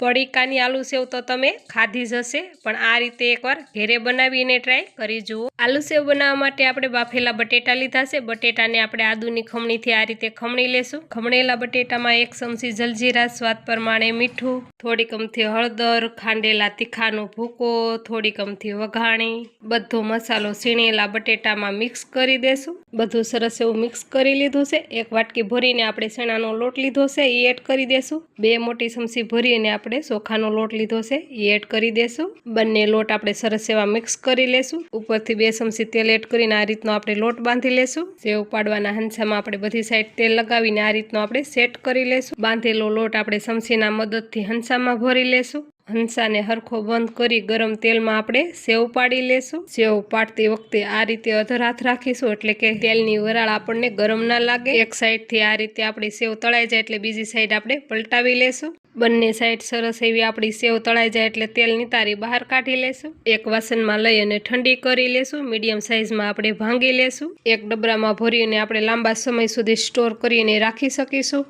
પડીકાની આલુ સેવ તો તમે ખાધી જ હશે, પણ આ રીતે એકવાર ઘેરે બનાવીને ટ્રાય કરી જુઓ. આલુ સેવ બનાવવા માટે આપણે બાફેલા બટેટા લીધા છે. બટેટાને આપણે આદુની ખમણીથી આ રીતે ખમણી લેશું. ખમણેલા બટેટામાં એક ચમચી જલજીરા, સ્વાદ પ્રમાણે મીઠું, થોડીક અમથી હળદર, ખાંડેલા તીખાનો ભૂકો, થોડીક અમથી વઘાણી. બધો મસાલો સીણેલા બટેટામાં મિક્સ કરી દેશું. બધું સરસ એવું મિક્સ કરી લીધું છે. એક વાટકી ભરીને આપણે ચણાનો લોટ લીધો છે. એ એડ કરી દેશું. બે મોટી ચમચી ભરીને આપણે ચોખાનો લોટ લીધો છે એ એડ કરી દેશું. બંને લોટ આપણે સરસ એવા મિક્સ કરી લેશું. ઉપરથી બે ચમચી તેલ એડ કરીને આ રીતનો આપણે લોટ બાંધી લેશું. સેવ પાડવાના હંસામાં આપણે બધી સાઈડ તેલ લગાવીને આ રીતનો આપણે સેટ કરી લેશું. બાંધેલો લોટ આપણે ચમચીના મદદથી હંસામાં ભરી લેશું. હંસાને હરખો બંધ કરી ગરમ તેલમાં આપણે સેવ પાડી લેશું. સેવ પાડતી વખતે આ રીતે અધર હાથ રાખીશું એટલે કે તેલની વરાળ આપણને ગરમ ના લાગે. એક સાઈડથી આ રીતે આપણી સેવ તળાઈ જાય એટલે બીજી સાઈડ આપણે પલટાવી લેશું. બંને સાઈડ સરસ એવી આપણી સેવ તળાઈ જાય એટલે તેલ નિતારી બહાર કાઢી લેશું. એક વાસણમાં લઈ અને ઠંડી કરી લેશું. મીડિયમ સાઈઝમાં આપણે ભાંગી લેશું. એક ડબરામાં ભરીને આપણે લાંબા સમય સુધી સ્ટોર કરીને રાખી શકીશું.